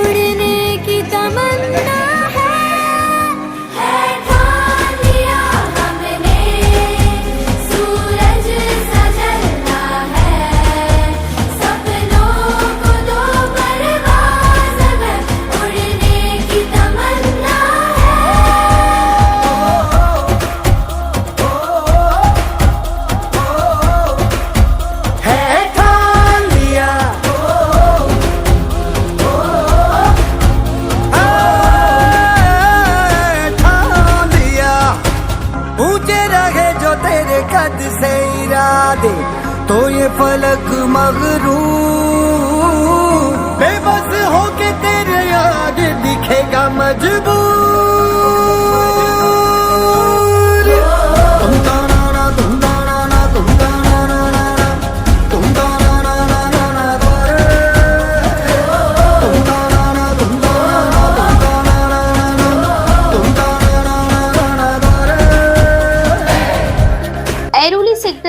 उड़ने की तमन्ना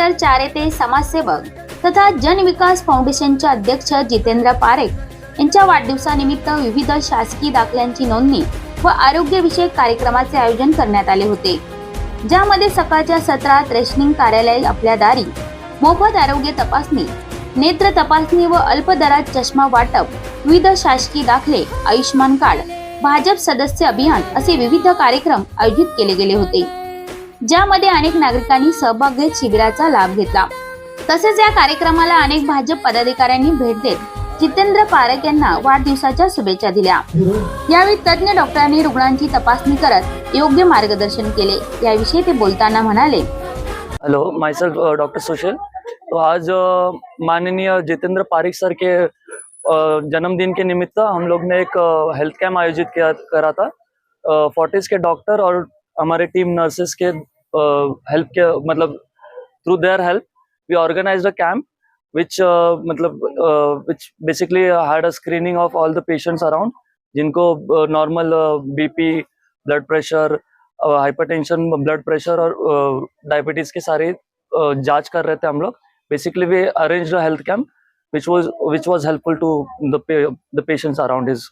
ऐरोली सेक्टर चार येथे समाजसेवक तथा जनविकास फाउंडेशनचे अध्यक्ष जितेंद्र पारेख यांच्या वाढदिवसानिमित्त विविध शासकीय दाखल्यांची नोंदणी व आरोग्यविषयक कार्यक्रमाचे आयोजन करण्यात आले होते. ज्यामध्ये सकाळच्या सत्रात रेशनिंग कार्यालय आपल्या दारी मोफत आरोग्य तपासणी नेत्र तपासणी व अल्प दरात चष्मा वाटप विविध शासकीय दाखले आयुष्यमान कार्ड भाजप सदस्य अभियान असे विविध कार्यक्रम आयोजित केले गेले होते. ज्यामध्ये अनेक नागरिकांनी सहभाग घेत शिबिराचा लाभ घेतला. तसेच या कार्यक्रमाला अनेक भाजप पदाधिकाऱ्यांनी भेट देत जितेंद्र पारेख यांना वाढदिवसाच्या शुभेच्छा दिल्या. यावेळी तज्ज्ञ डॉक्टरांनी रुग्णांची तपासणी करत योग्य मार्गदर्शन केले. याविषयी ते बोलताना म्हणाले हॅलो माई डॉक्टर सुशील. तो आज माननीय जितेंद्र पारिक सर के जन्मदिन के निमित्त हम लोग ने एक हेल्थ कैंप आयोजित किया करा था. फोर्टिस के डॉक्टर और हमारे टीम नर्सेस के हेल्प के मतलब through their help we organise a camp which uh, मतलब uh, which basically had a screening of all the patients around जिनको normal BP blood pressure hypertension blood pressure और diabetes के सारे uh, जांच कर रहे थे हम लोग। Basically we arrange health camp which was which was helpful to the the patients around his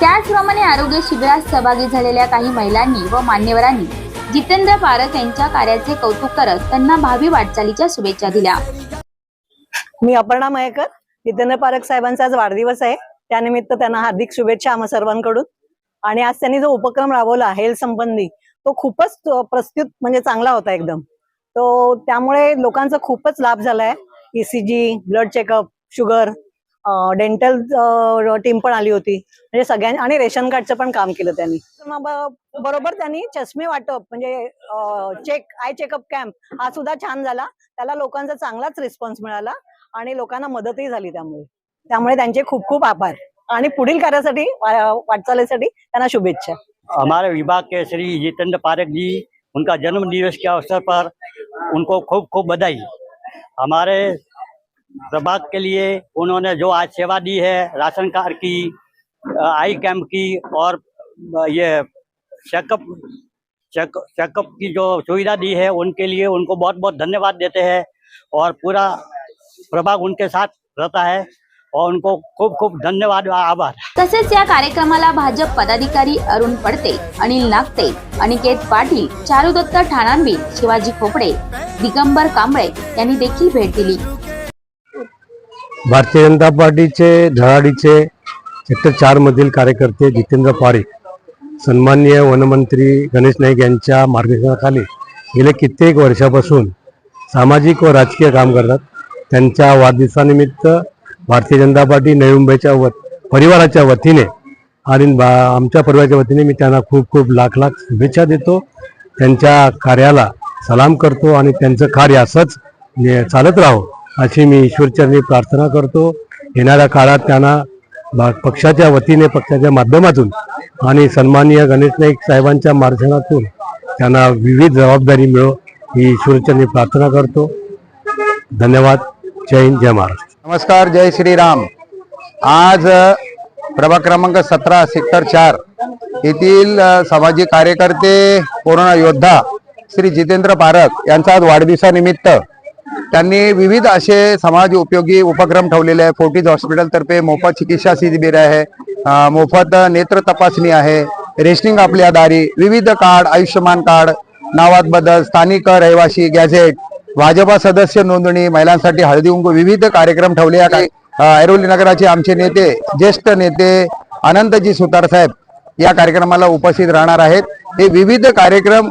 त्याचप्रमाणे आरोग्य शिबिरात सहभागी झालेल्या काही महिलांनी व मान्यवरांनी जितेंद्र पारख यांच्या कार्याचे कौतुक करत त्यांना भावी वाटचालीच्या शुभेच्छा दिल्या. मी अपर्णा मयेकर जितेंद्र पारख साहेबांचा आज वाढदिवस आहे. त्यानिमित्त त्यांना हार्दिक शुभेच्छा आम्हा सर्वांकडून. आणि आज त्यांनी जो उपक्रम राबवला हेल्थ संबंधी तो खूपच प्रस्तुत म्हणजे चांगला होता एकदम. तो त्यामुळे लोकांचा खूपच लाभ झालाय. ECG blood checkup sugar dental team पण आली होती. म्हणजे सगळ्यांनी आणि रेशन कार्डचं पण काम केलं त्यांनी. बरोबर त्यांनी चष्मे वाटप म्हणजे चेक आय चेकअप कॅम्प हा सुद्धा छान झाला. त्याला लोकांचा चांगलाच रिस्पॉन्स मिळाला आणि लोकांना मदतही झाली त्यामुळे. त्यामुळे त्यांचे खूप खूप आभार. आणि पुढील कार्यासाठी वाटचालीसाठी त्यांना शुभेच्छा. हमारे विभाग के श्री जितेंद्र पारेख जी उनका जन्म दिवस के अवसर पर उनको खूब खूब बधाई. हमारे प्रभाग के लिए उन्होंने जो आज सेवा दी है राशन कार्ड की आई कैंप की और ये चेकअप चेक चेकअप की जो सुविधा दी है उनके लिए उनको बहुत बहुत धन्यवाद देते हैं और पूरा प्रभाग उनके साथ रहता है और उनको खूब खूब धन्यवाद आभार। तसेच या कार्यक्रमाला भाजप पदाधिकारी अरुण पडते अनिल नागते अनिकेत पाटील चारुदत्त ठाणांबी शिवाजी खोपडे दिगंबर कांबळे यांनी देखील भेट दिली. भारतीय जनता पार्टीचे धराडीचे सेक्टर चारमधील कार्यकर्ते जितेंद्र पारिक सन्माननीय वनमंत्री गणेश नाईक यांच्या मार्गदर्शनाखाली गेले कित्येक वर्षापासून सामाजिक व राजकीय काम करतात. त्यांच्या वाढदिवसानिमित्त भारतीय जनता पार्टी नवी मुंबईच्या व परिवाराच्या वतीने आणि बा- आमच्या परिवाराच्या वतीने मी त्यांना खूप खूप लाख लाख शुभेच्छा देतो. त्यांच्या कार्याला सलाम करतो आणि त्यांचं कार्य असंच ने- चालत राहो. अशी मी ईश्वरचरणी प्रार्थना करतो. येणाऱ्या काळात त्यांना पक्षाच्या वतीने पक्षाच्या माध्यमातून आणि सन्माननीय गणेश नाईक साहेबांच्या मार्जनातून त्यांना विविध जबाबदारी मिळो ही ईश्वरचरणी प्रार्थना करतो. धन्यवाद. जय हिंद जय महाराष्ट्र. नमस्कार जय श्रीराम. आज प्रभाग क्रमांक सतरा सेक्टर चार येथील सामाजिक कार्यकर्ते कोरोना योद्धा श्री जितेंद्र पारख यांचा आज वाढदिवसानिमित्त त्यांनी विविध असे समाज उपयोगी उपक्रम ठेवलेले आहे फोर्टीज हॉस्पिटल तर्फे मोफत चिकित्सा शिबिर आहे. मोफत नेत्र तपासणी आहे. रेशनिंग आपल्या दारी. विविध कार्ड आयुष्यमान कार्ड नावात बदल स्थानिक रहिवासी गॅझेट भाजपा सदस्य नोंदणी महिलांसाठी हळदी कुंकू विविध कार्यक्रम ठेवले ऐरोली नगराचे आमचे नेते ज्येष्ठ नेते अनंतजी सुतार साहेब या कार्यक्रमाला उपस्थित राहणार आहेत. हे विविध कार्यक्रम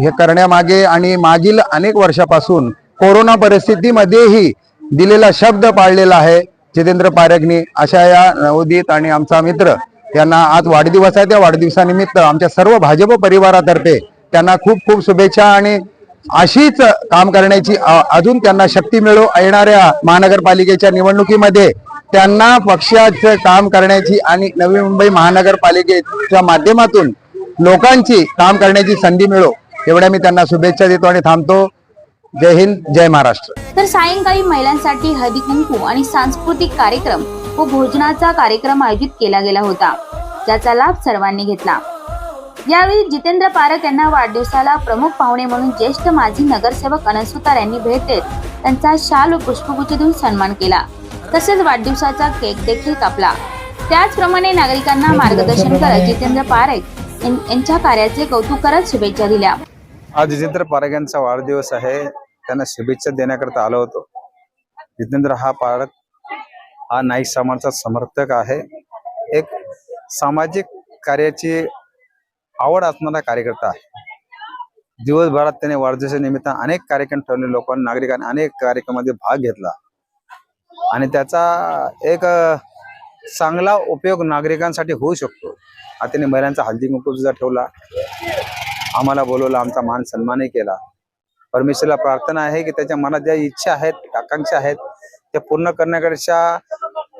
हे करण्यामागे आणि मागील अनेक वर्षापासून कोरोना परिस्थितीमध्येही दिलेला शब्द पाळलेला आहे. जितेंद्र पारखनी अशा या नवोदित आणि आमचा मित्र त्यांना आज वाढदिवस आहे. त्या वाढदिवसानिमित्त आमच्या सर्व भाजप परिवारातर्फे त्यांना खूप खूप शुभेच्छा आणि अशीच काम करण्याची अजून त्यांना शक्ती मिळो येणाऱ्या महानगरपालिकेच्या निवडणुकीमध्ये त्यांना पक्षाचं काम करण्याची आणि नवी मुंबई महानगरपालिकेच्या माध्यमातून लोकांची काम करण्याची संधी मिळो एवढ्या मी त्यांना शुभेच्छा देतो आणि थांबतो. जय हिंद जय महाराष्ट्र. तर सायंकाळी महिलांसाठी हळदी कुंकू आणि सांस्कृतिक कार्यक्रम व भोजनाचा कार्यक्रम आयोजित केला गेला होता. ज्याचा लाभ सर्वांनी घेतला. यावेळी जितेंद्र पारख यांना वाढदिवसाला प्रमुख पाहुणे म्हणून ज्येष्ठ माजी नगरसेवक अनंत सुतार यांनी भेट देत त्यांचा शाल व पुष्पगुच्छ देऊन सन्मान केला. तसेच वाढदिवसाचा केक देखील कापला. त्याचप्रमाणे नागरिकांना मार्गदर्शन करत जितेंद्र पारख यांच्या कार्याचे कौतुक करत शुभेच्छा दिल्या. आज जितेंद्र पारख यांचा वाढदिवस आहे. त्यांना शुभेच्छा देण्याकरता आलो होतो. जितेंद्र हा पारख हा नाईक समाजाचा समर्थक आहे. एक सामाजिक कार्याची आवड असणारा कार्यकर्ता आहे. दिवसभरात त्याने वाढदिवसानिमित्त अनेक कार्यक्रम ठेवले लोकांना नागरिकांनी अनेक कार्यक्रमामध्ये भाग घेतला. आणि त्याचा एक चांगला उपयोग नागरिकांसाठी होऊ शकतो. हा त्याने महिलांचा हल्दी कुंकू सुद्धा ठेवला. आम्हाला बोलवलं आमचा मान सन्मानही केला. परमेश्वरला प्रार्थना आहे की त्याच्या मनात ज्या इच्छा आहेत आकांक्षा आहेत त्या पूर्ण करण्याकरिता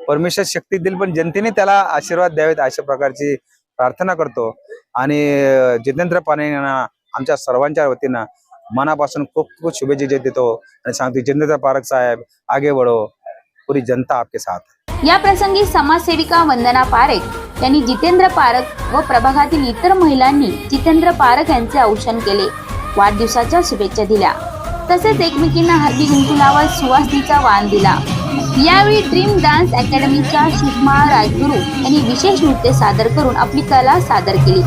परमेश्वर शक्ती देईल पण जनतेने त्याला आशीर्वाद द्यावेत अशा प्रकारची प्रार्थना करतो. आणि जितेंद्र पाने यांना आमच्या सर्वांच्या वतीनं मनापासून खूप खूप शुभेच्छा देतो. आणि सांगतो जितेंद्र पारख साहेब आगे वडो पुरी जनता आपके साथ या प्रसंगी समाजसेविका वंदना पारेख यांनी जितेंद्र पारख व प्रभागातील इतर महिलांनी जितेंद्र पारख यांचे औषण केले. वाढदिवसाच्या शुभेच्छा दिल्या. तसेच एकमेकींना हळदी कुंकू लावत सुवासिनीचा वाण दिला. यावेळी ड्रीम डान्स अकॅडमीच्या सुषमा राजगुरू यांनी विशेष नृत्य सादर करून आपली कला सादर केली.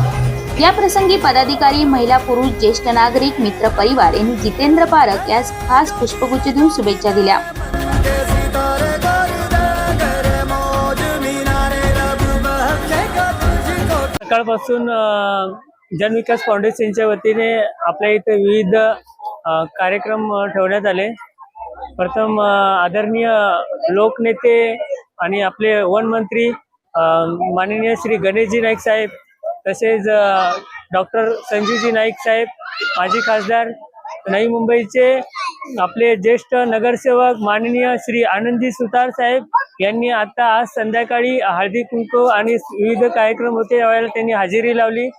या प्रसंगी पदाधिकारी महिला पुरुष ज्येष्ठ नागरिक मित्र परिवार यांनी जितेंद्र पारख यास खास पुष्पगुच्छ देऊन शुभेच्छा दिल्या. सकाळपासून जनविकास फाउंडेशनच्या वतीने आपल्या इथे विविध कार्यक्रम ठेवण्यात आले. प्रथम आदरणीय लोकनेते आणि आपले वनमंत्री माननीय श्री गणेशजी नाईक साहेब तसेच डॉक्टर संजीवजी नाईक साहेब माजी खासदार नवी मुंबईचे आपले ज्येष्ठ नगरसेवक माननीय श्री आनंदी सुतार साहेब यांनी आता आज संध्याकाळी हळदी कुंकू आणि विविध कार्यक्रम होते यावेळेला त्यांनी हजेरी लावली.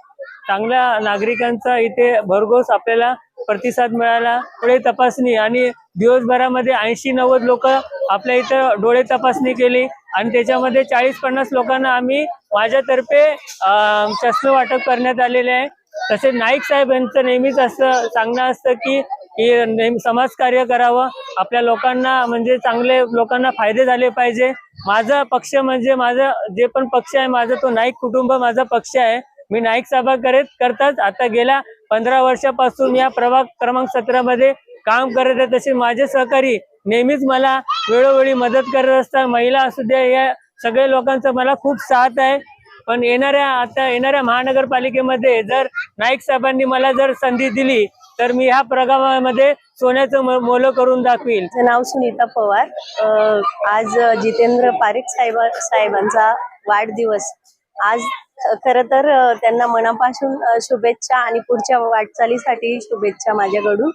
चांगल्या नागरिकांचा इथे भरघोस आपल्याला प्रतिसाद मिळाला. पुढे तपासणी आणि दिवसभरामध्ये ऐंशी नव्वद लोक आपल्या इथं डोळे तपासणी केली आणि त्याच्यामध्ये चाळीस पन्नास लोकांना आम्ही माझ्यातर्फे अं, चष्मे वाटप करण्यात आलेले आहे. तसेच नाईक साहेब यांचं नेहमीच असं सांगणं असतं की की नेहमी समाजकार्य करावं. आपल्या लोकांना म्हणजे चांगले लोकांना फायदे झाले पाहिजे. माझा पक्ष म्हणजे माझं जे पण पक्ष आहे माझा तो नाईक कुटुंब माझा पक्ष आहे. मी नाईक सभा करत करताच आता गेल्या पंधरा वर्षापासून या प्रभाग क्रमांक सतरामध्ये काम करत आहे. तसे माझे सहकारी नेहमीच मला वेळोवेळी मदत करत असतात. महिला असू द्या या सगळ्या लोकांचा मला खूप साथ आहे. पण येणाऱ्या आता येणाऱ्या महानगरपालिकेमध्ये जर नाईक साहेबांनी मला जर संधी दिली तर मी ह्या प्रभागामध्ये सोन्याचं मोल मोलं करून दाखवील. नाव सुनीता पवार. आज जितेंद्र पारिक साहेब साहेबांचा वाढदिवस. आज खरं तर त्यांना मनापासून शुभेच्छा आणि पुढच्या वाटचालीसाठी शुभेच्छा माझ्याकडून.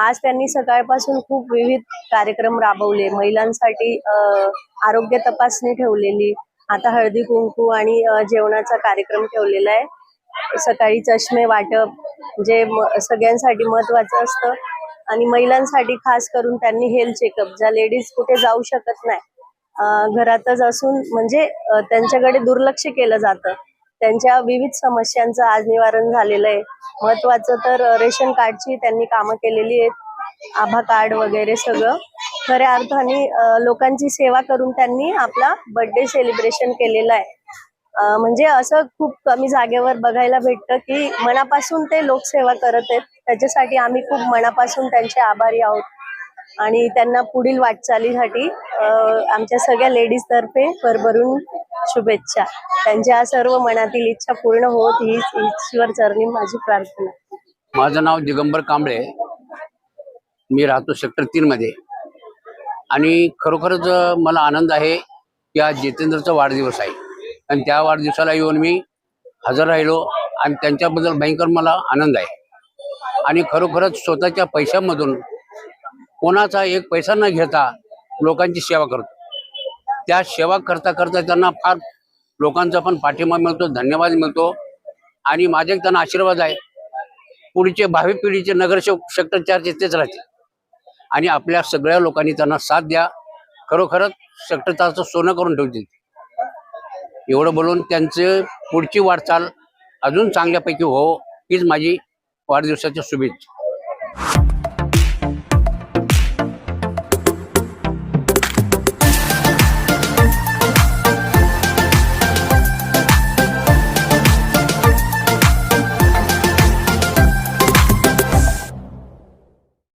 आज त्यांनी सकाळपासून खूप विविध कार्यक्रम राबवले. महिलांसाठी आरोग्य तपासणी ठेवलेली. आता हळदी कुंकू आणि जेवणाचा कार्यक्रम ठेवलेला आहे. सकाळी चष्मे वाटप जे सगळ्यांसाठी महत्वाचं असतं. आणि महिलांसाठी खास करून त्यांनी हेल्थ चेकअप ज्या लेडीज कुठे जाऊ शकत नाही. घरातच असून म्हणजे त्यांच्याकडे दुर्लक्ष केलं जातं. त्यांच्या विविध समस्यांचं आज निवारण झालेलं आहे. महत्वाचं तर रेशन कार्डची त्यांनी कामं केलेली आहेत. आभा कार्ड वगैरे सगळं. खऱ्या अर्थाने लोकांची सेवा करून त्यांनी आपला बर्थडे सेलिब्रेशन केलेलं आहे. म्हणजे असं खूप कमी जागेवर बघायला भेटतं की मनापासून ते लोकसेवा करत आहेत. त्याच्यासाठी आम्ही खूप मनापासून त्यांचे आभारी आहोत. आणि त्यांना पुढील वाटचालीसाठी आमच्या सगळ्या लेडीज तर्फे भरभरून शुभेच्छा. त्यांच्या सर्व मनातील इच्छा पूर्ण होत ही ईश्वर चरणी माझी प्रार्थना. माझं नाव दिगंबर कांबळे. मी राहतो सेक्टर तीन मध्ये. आणि खरोखरच मला आनंद आहे की आज जितेंद्रचा वाढदिवस आहे. आणि त्या वाढदिवसाला येऊन मी हजर राहिलो आणि त्यांच्याबद्दल भयंकर मला आनंद आहे. आणि खरोखरच स्वतःच्या पैशामधून कोणाचा एक पैसा न घेता लोकांची सेवा करतो. त्या सेवा करता करता त्यांना फार लोकांचा पण पाठिंबा मिळतो धन्यवाद मिळतो. आणि माझे त्यांना आशीर्वाद आहे. पुढचे भावी पिढीचे नगरसेवक सेक्टर चारचे तेच राहतील. आणि आपल्या सगळ्या लोकांनी त्यांना साथ द्या. खरोखरच सेक्टर चारचं सोनं करून ठेवतील. एवढं बोलून त्यांचे पुढची वाटचाल अजून चांगल्यापैकी हो हीच माझी वाढदिवसाच्या शुभेच्छा.